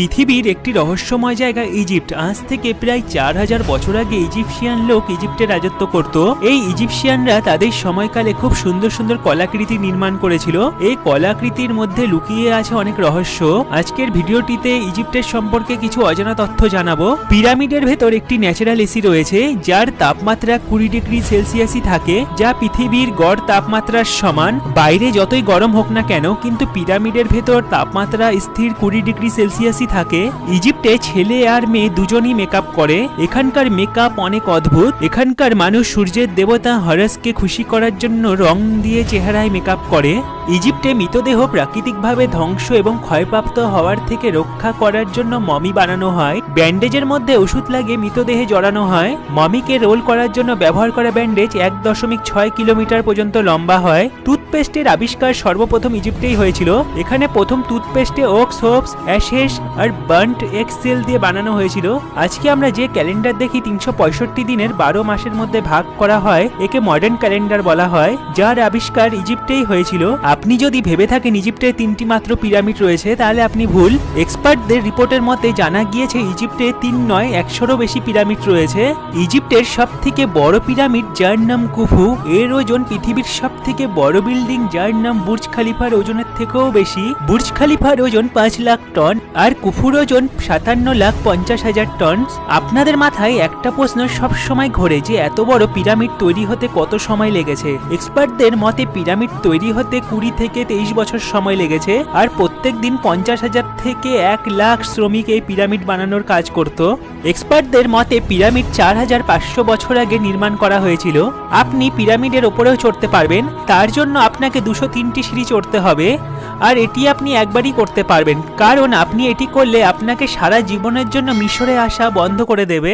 পৃথিবীর একটি রহস্যময় জায়গা ইজিপ্ট। আজ থেকে প্রায় চার হাজার বছর আগে ইজিপশিয়ান লোক ইজিপ্টে রাজত্ব করত। এই ইজিপশিয়ানরা তাদের সময়কালে খুব সুন্দর সুন্দর কলাকৃতি নির্মাণ করেছিল। এই কলাকৃতির মধ্যে লুকিয়ে আছে অনেক রহস্য। আজকের ভিডিওটিতে ইজিপ্টের সম্পর্কে কিছু অজানা তথ্য জানাব। পিরামিডের ভেতর একটি ন্যাচারাল এসি রয়েছে, যার তাপমাত্রা কুড়ি ডিগ্রি সেলসিয়াসই থাকে, যা পৃথিবীর গড় তাপমাত্রার সমান। বাইরে যতই গরম হোক না কেন, কিন্তু পিরামিডের ভেতর তাপমাত্রা স্থির কুড়ি ডিগ্রি সেলসিয়াসই থাকে। ইজিপ্টে ছেলে আর মেয়ে দুজনই মেকআপ করে। এখানকার মেকআপ অনেক অদ্ভুত। এখানকার মানুষ সূর্যের দেবতা হরসকে খুশি করার জন্য রং দিয়ে চেহারায় মেকআপ করে। ইজিপ্টে মৃতদেহ প্রাকৃতিকভাবে ধ্বংস এবং ক্ষয়প্রাপ্ত হওয়ার থেকে রক্ষা করার জন্য মমি বানানো হয়। ব্যান্ডেজের মধ্যে ওষুধ লাগে মৃতদেহে জড়ানো হয়। মমিকে রোল করার জন্য ব্যবহার করা ব্যান্ডেজ এক দশমিক ছয় কিলোমিটার পর্যন্ত লম্বা হয়। টুথপেস্টের আবিষ্কার সর্বপ্রথম ইজিপ্টেই হয়েছিল। এখানে প্রথম টুথপেস্টে ওক্স, হোপস, অ্যাশেস আর বার্ন্ট এক্সেল দিয়ে বানানো হয়েছিল। আজকে আমরা যে ক্যালেন্ডার দেখি তিনশো পঁয়ষট্টি দিনের বারো মাসের মধ্যে ভাগ করা হয়, একে মডার্ন ক্যালেন্ডার বলা হয়, যার আবিষ্কার ইজিপ্টেই হয়েছিল। আপনি যদি ভেবে থাকেন ইজিপ্টে তিনটি মাত্র পিরামিড রয়েছে, তাহলে আপনি ভুল। এক্সপার্টদের রিপোর্টের মতে জানা গিয়েছে ইজিপ্টে তিন নয়, একশোরও বেশি পিরামিড রয়েছে। ইজিপ্টের সব থেকে বড় পিরামিড, যার নাম কুফু, এর ওজন পৃথিবীর সব থেকে বড় বিল্ডিং, যার নাম বুর্জ খালিফার ওজনের থেকেও বেশি। বুর্জ খালিফার ওজন পাঁচ লাখ টন, আর কুফুর ওজন সাতান্ন লাখ পঞ্চাশ হাজার টন আপনাদের মাথায় একটা প্রশ্ন সব সময় ঘোরে যে এত বড় পিরামিড তৈরি হতে কত সময় লেগেছে? এক্সপার্টদের মতে পিরামিড তৈরি হতে কুড়ি থেকে তেইশ বছর সময় লেগেছে, আর প্রত্যেক দিন পঞ্চাশ হাজার থেকে এক লাখ শ্রমিক এই পিরামিড বানানোর কাজ করত। এক্সপার্টদের মতে পিরামিড চার হাজার পাঁচশো বছর আগে নির্মাণ করা হয়েছিল। আপনি পিরামিডের ওপরেও চড়তে পারবেন, তার জন্য আপনাকে দুশো তিনটি সিঁড়ি চড়তে হবে। আর এটি আপনি একবারই করতে পারবেন। কারণ আপনি এটি করলে আপনাকে সারা জীবনের জন্য মিশরে আসা বন্ধ করে দেবে।